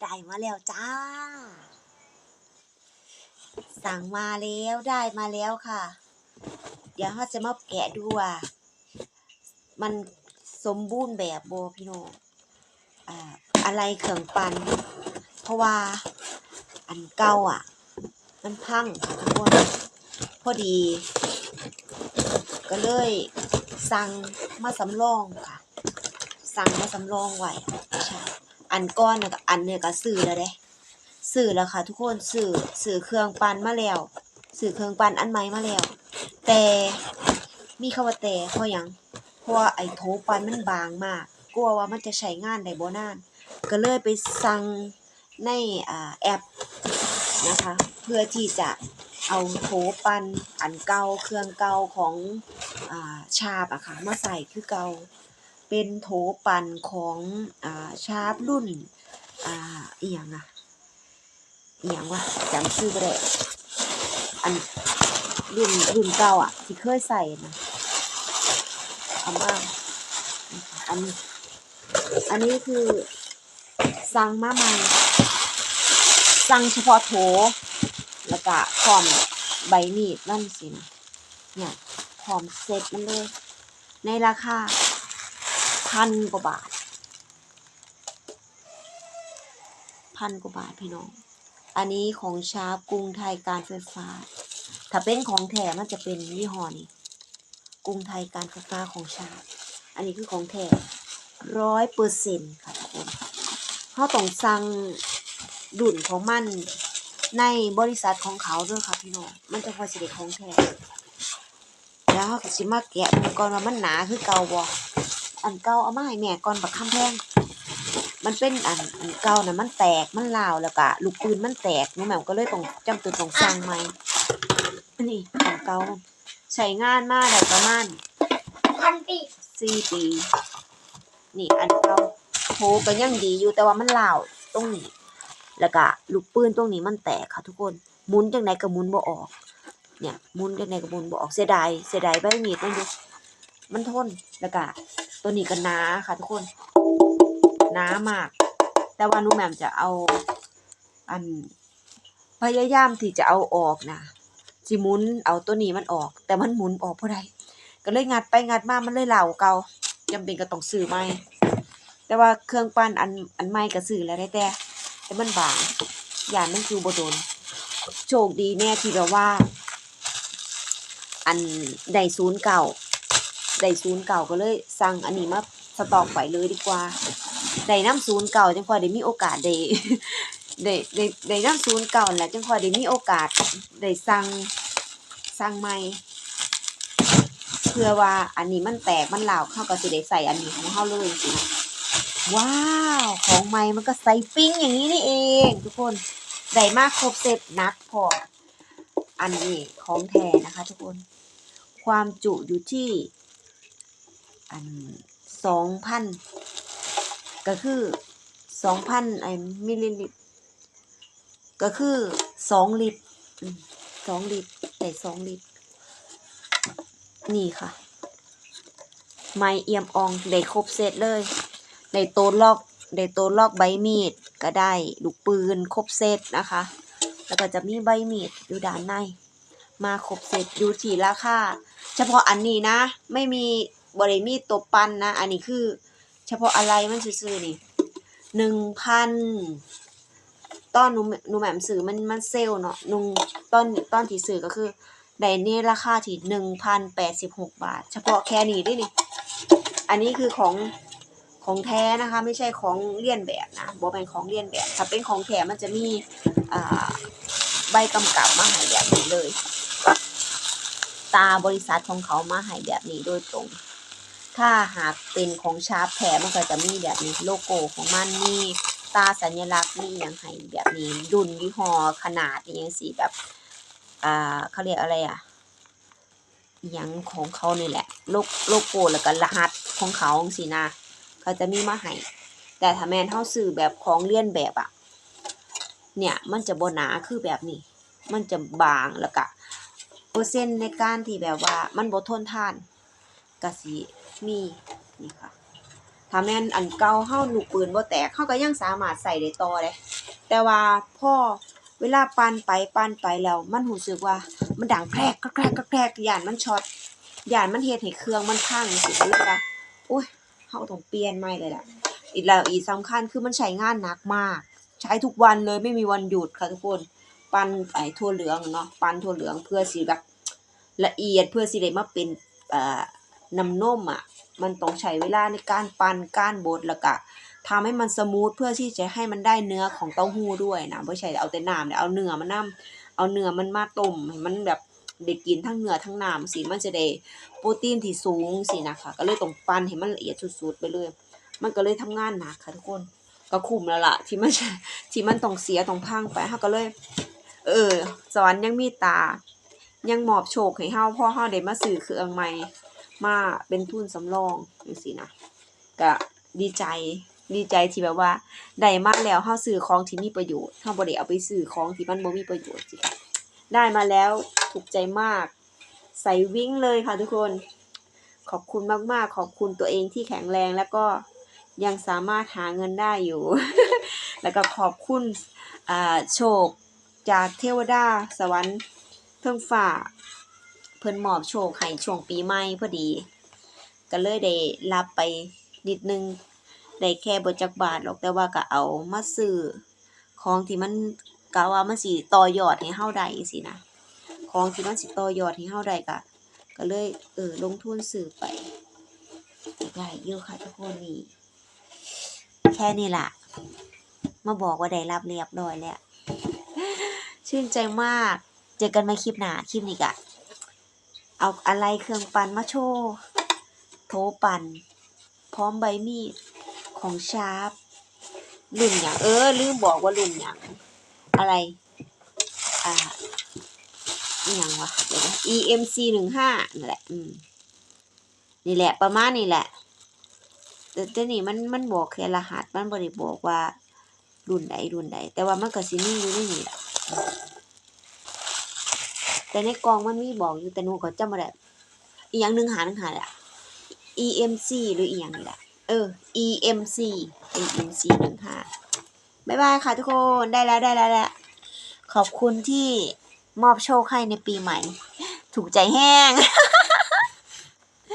ได้มาแล้วจ้า สั่งมาแล้วได้มาแล้วค่ะ เดี๋ยวเราจะมาแกะดูว่า มันสมบูรณ์แบบโบพี่น้องอ่าอะไรเครื่องปั่นเพราะว่าอันเก่าอะ มันพังค่ะทุกคนพอดี ก็เลยสั่งมาสำรองค่ะ สั่งมาสำรองไว้ใช่ อันก้อนน่ะก็อันเนี่ยก็ซื้อแล้วเด้ซื้อแล้วค่ะ ทุกคนซื้อซื้อเครื่องปั่นมาแล้วซื้อเครื่องปั่นอันใหม่มาแล้ว แต่มีคำว่าแต่เพราะยังเพราะว่าไอ้โถปั่นมันบางมาก กลัวว่ามันจะใช้งานได้บ่นาน ก็เลยไปสั่งในอ่าแอปนะคะ เพื่อที่จะเอาโถปั่นอันเก่าเครื่องเก่าของอ่าชาบอะค่ะมาใส่คือเก่า เป็นโถปั่นของอ่าชาร์ปรุ่นอ่าอียงอะเอียงวะจำชื่อบ่ได้อันรุ่นรุ่นเก่าอะที่เคยใส่นะเอามาอันอันนี้คือสั่งมาใหม่สั่งเฉพาะโถแล้วก็พร้อมใบมีดนั่นสินะเนี่ยพร้อมเสร็จมันเลย ในราคา พันกว่าบาท พันกว่าบาทพี่น้อง อันนี้ของชาร์ปกรุงไทยการไฟฟ้า ถ้าเป็นของแถมมันจะเป็นยี่ห้อนี้กรุงไทยการไฟฟ้าของชาร์ปอันนี้คือของแถมร้อยเปอร์เซ็นต์ค่ะทุกคนเขาต้องสั่งดุ่นของมันในบริษัทของเขาด้วยค่ะพี่น้อง มันจะพอสิเด็ของแถมแล้วเขาก็สิมาแกะมันก่อนว่ามันหนาคือเก่าบ่ อันเก่าเอามาให้แม่ก่อนบักคำแพงมันเป็นอันอันเก่าน่ะมันแตกมันลาวแล้วก็ลูกปืนมันแตกหนูแหม่มก็เลยต้องจำเป็นต้องสั่งใหม่อันนี้อันเก่ามันใช้งานมาได้ประมาณพันปีสี่ปี นี่อันเก่าโหก็ยังดีอยู่แต่ว่ามันลาวตรงนี้ แล้วก็ลูกปืนตรงนี้มันแตกค่ะทุกคนหมุนจังไดก็หมุนบ่ออก เนี่ยหมุนจังไดก็หมุนบ่ออกเสียดายเสียดายใบมีดมันอยู่มันทนแล้วก็ ตัวนี้ก็หนาค่ะ ทุกคนหนามาก แต่ว่าหนูแหม่มจะเอา อัน พยายามที่จะเอาออกนะสิมุนเอาตัวนี้มันออก แต่มันหมุนออกบ่ได้ก็เลยงัดไปงัดมามันเลยเหล่าเก่าจำเป็นก็ต้องซื้อใหม่แต่ว่าเครื่องปั้นอันอันใหม่ก็ซื้อแล้วได้แต่ แต่มันบางอย่างมันคือบโดนโชคดีแน่ที่แบบว่า อันได้ศูนย์เก่า ได้ศูนย์เก่าก็เลยสั่งอันนี้มาสต็อกไว้เลยดีกว่าได้น้ำศูนย์เก่าจังพอได้มีโอกาสได้ได้ได้ได้น้ำศูนย์เก่าแหละจังพอได้มีโอกาสได้สั่งสั่งใหม่เพื่อว่าอันนี้มันแตกมันเหลาเข้าก็สิได้ใส่อันนี้ของเฮาเลยจริงว้าวของใหม่มันก็ใส่ปิ้งอย่างนี้นี่เอง ทุกคนได้มากครบเสร็จนักพออันนี้ของแท้นะคะ ทุกคน ความจุอยู่ที่ อันสองพันก็คือสองพันไอมิลลิลิตรก็คือสองลิตรสองลิตรได้สองลิตร นี่ค่ะ ไม้เอี่ยมอองได้ครบเซตเลยได้โตนลอกได้โตนลอกใบมีดก็ได้ลูกปืนครบเซตนะคะ แล้วก็จะมีใบมีดอยู่ด้านใน มาครบเซตอยู่ที่ราคาเฉพาะอันนี้นะ ไม่มี บริมีตัวปันนะ อันนี้คือ เฉพาะอะไรมันซื่อนี่หนึ่งพันตอนหนูหนูแหม่มซื้อมันมันเซลเนาะหนุงตอนตอนที่ซื้อก็คือได้ในราคาที่หนึ่งพันแปดสิบหกบาท เฉพาะแค่นี้ด้วยนี่ อันนี้คือของของแท้นะคะ ไม่ใช่ของเลียนแบบนะบ่เป็นของเลียนแบบถ้าเป็นของแท้มันจะมีใบกำกับมาให้แบบนี้เลย ตาบริษัทของเขามาให้แบบนี้โดยตรง ถ้าหากเป็นของชาร์ปแท้มันก็จะมีแบบนี้โลโก้ของมันมีตาสัญลักษณ์มีอย่างให้แบบนี้รุ่นยี่ห้อขนาดอย่างสีแบบอ่าเขาเรียกอะไรอะอย่างของเขานี่แหละโลโลโก้แล้วก็รหัสของเขาสินะเขาจะมีมาให้แต่ถ้าแมนเฮาซื้อแบบของเลียนแบบอะเนี่ยมันจะบ่หนาคือแบบนี้ มันจะบางแล้วก็เปอร์เซ็นต์ในการที่แบบว่ามันบ่ทนทานก็สิ มีนี่ค่ะถ้าแม่นอันเก่าเฮาลูกปืนบ่แตกเฮาก็ยังสามารถใส่ได้ต่อเด้แต่ว่าพ่อเวลาปั่นไปปั่นไปแล้วมันรู้สึกว่ามันดังแกรกแกรกแกรกย่านมันช็อตย่านมันเฮ็ดให้เครื่องมันพังสิเลยว่าโอ๊ยเฮาต้องเปลี่ยนใหม่เลยล่ะ อีกแล้วอีกสำคัญคือมันใช้งานหนักมาก ใช้ทุกวันเลยไม่มีวันหยุดค่ะทุกคนปั้นไอ้ทั่วเหลืองเนาะปั้นทั่วเหลืองเพื่อสิแบบละเอียดเพื่อสิได้มาเป็นเอ่อ น้ำนมอะ มันต้องใช้เวลาในการปั้นการบดแล้วก็ทำให้มันสมูทเพื่อที่จะให้มันได้เนื้อของเต้าหู้ด้วยนะไม่ใช่เอาแต่น้ำเนี่ยเอาเนื้อมันนํเอาเนื้อมันมาต้มให้มันแบบได้กินทั้งเนื้อทั้งน้ำสิมันจะได้โปรตีนที่สูงสินะคะก็เลยต้องปั้นให้มันละเอียดสุดๆไปเลย มันก็เลยทำงานหนักค่ะทุกคนก็คุ้มแล้วล่ะที่มันที่มันต้องเสียต้องพังไปเฮาก็เลย เออสวรรค์ยังมีตา ยังหมอบโชคให้เฮาพราะเฮาได้มาซื้อเครื่องใหม่ มาเป็นทุนสำรองจังซี่นะก็ดีใจดีใจที่แบบว่าได้มาแล้วเฮาซื้อของที่มีประโยชน์เฮาบ่ได้เอาไปซื้อของที่มันบ่มีประโยชน์สิค่ะได้มาแล้วถูกใจมาก ใส่วิ่งเลยค่ะทุกคน ขอบคุณมากๆ ขอบคุณตัวเองที่แข็งแรงแล้วก็ยังสามารถหาเงินได้อยู่ แล้วก็ขอบคุณอ่าโชคจากเทวดาสวรรค์เทิงฟ้า เพิ่นมอบโชคให้ช่วงปีใหม่พอดี ก็เลยได้รับไปนิดนึงได้แค่บจักบาทหรอกแต่ว่าก็เอามาซื้อของที่มันกะว่ามันสิต่อยอดให้เฮาได้จังซี่นะของที่มันสิต่อยอดให้เฮาได้ก็ก็เลยเออลงทุนซื้อไปได้เยอะค่ะทุกคนนี่แค่นี้ล่ะ มาบอกว่าได้รับเรียบร้อยแล้วชื่นใจมาก เจอกันใหม่คลิปหน้าคลิปนี้กะ เอาอะไรเครื่องปั่นมาโชว์โถปั่น พร้อมใบมีดของชาร์ปรุ่นอย่างเออลืมบอกว่ารุ่นอย่างอะไร อ่าอย่างวะเดี๋ยวนะ EMC หนึ่งห้านั่นแหละ อืม นี่แหละ ประมาณนี้แหละ แต่แต่นี่มันมันบอกแค่รหัส มันบ่ได้บอกว่า รุ่นใดรุ่นใดแต่ว่ามันก็สิมีอยู่ในนี้แหละ แต่ในกองมันมีบอกอยู่แต่หนูก็จำบ่ได้อีกอย่างหนึ่งหาหนึ่งหาแหละ EMC หรืออีกอย่างนี่แหละเออ EMC EMC หนึ่งห้าบายบายค่ะทุกคนได้แล้วได้แล้วแหละขอบคุณที่มอบโชคให้ในปีใหม่ ถูกใจแห้ง